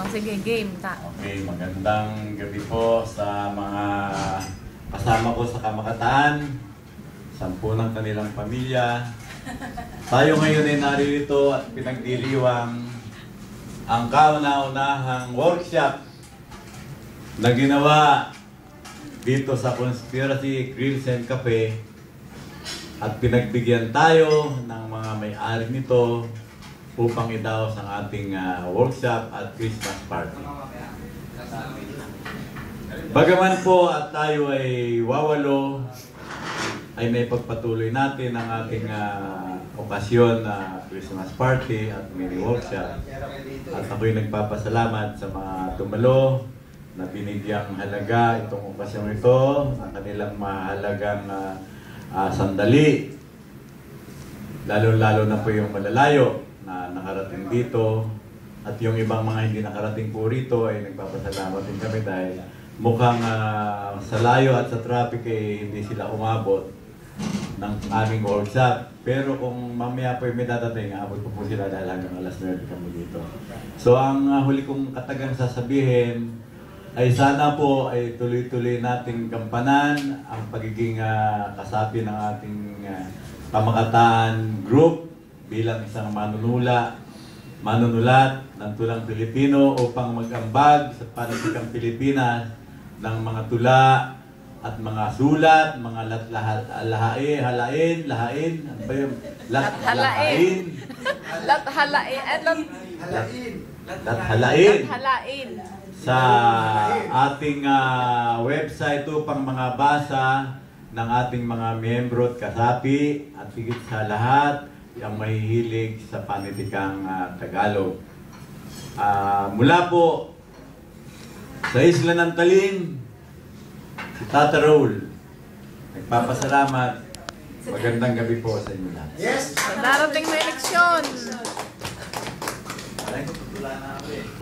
Oh, sige, game. Ta. Okay, magandang gabi po sa mga kasama ko sa Kamakataan, sampu ng kanilang pamilya. Tayo ngayon ay narito at pinagdiriwang ang kauna-unahang workshop na ginawa dito sa Conspiracy Grills and Cafe at pinagbigyan tayo ng mga may-ari nito upang idaos ang ating ah, workshop at Christmas party. Bagaman po at tayo ay wawalo, ay may pagpatuloy natin ang ating ah, okasyon na Christmas party at mini workshop. At ako'y nagpapasalamat sa mga tumalo na binigyang halaga itong okasyon ito, ang kanilang mahalagang ah, ah, sandali. Lalo-lalo na po yung malalayo na nakarating dito at yung ibang mga hindi nakarating po rito ay nagpapasalamat din kami dahil mukhang ah, sa layo at sa traffic ay hindi sila umabot ng aming workshop. Pero kung mamaya po may dadating, abot po po sila dahil hanggang alas 9 kami dito. So ang ah, huli kong katagang sasabihin ay sana po ay tuloy-tuloy nating gampanan ang pagiging ah, kasapi ng ating ah, pamakataan group bilang isang manunula, manunulat ng tulang Pilipino upang mag-ambag sa panatikang Pilipinas ng mga tula at mga sulat, mga latlahat, lahain, halain, lahain, ano ba yung lat, Lathalain. Lat halain. Eh, lat, lathalain halain. sa ating ah, website upang mga basa ng ating mga miyembro at kasapi at higit sa lahat ang mahihilig sa panitikang ah, Tagalog. Ah, mula po sa Isla ng Talim, si Tata Raul, nagpapasalamat. Magandang gabi po sa inyo lahat. Yes! Sa darating na eleksyon. Aray ko, tutula na ako eh.